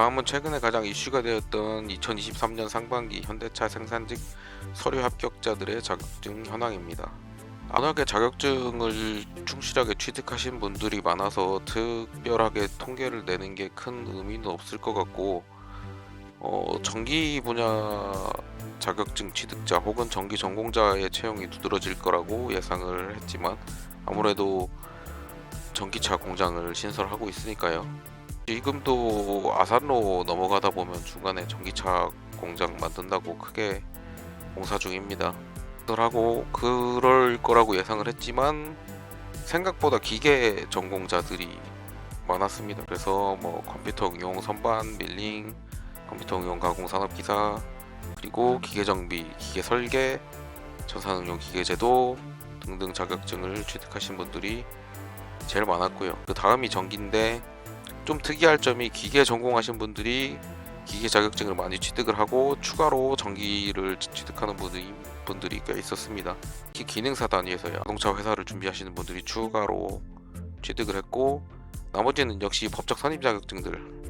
다음은 최근에 가장 이슈가 되었던 2023년 상반기 현대차 생산직 서류 합격자들의 자격증 현황입니다. 워낙에 자격증을 충실하게 취득하신 분들이 많아서 특별하게 통계를 내는 게 큰 의미는 없을 것 같고 어, 전기 분야 자격증 취득자 혹은 전기 전공자의 채용이 두드러질 거라고 예상을 했지만 아무래도 전기차 공장을 신설하고 있으니까요. 지금도 아산로 넘어가다 보면 중간에 전기차 공장 만든다고 크게 공사 중입니다. 하고 그럴 거라고 예상을 했지만 생각보다 기계 전공자들이 많았습니다. 그래서 뭐 컴퓨터 응용 선반, 밀링, 컴퓨터 응용 가공 산업 기사, 그리고 기계 정비, 기계 설계, 전산 응용 기계 제도 등등 자격증을 취득하신 분들이 제일 많았고요. 그 다음이 전기인데 좀 특이할 점이 기계 전공하신 분들이 기계 자격증을 많이 취득을 하고 추가로 전기를 취득하는 분들이, 분들이 꽤 있었습니다. 특히 기능사 단위에서 자동차 회사를 준비하시는 분들이 추가로 취득을 했고 나머지는 역시 법적 선임 자격증들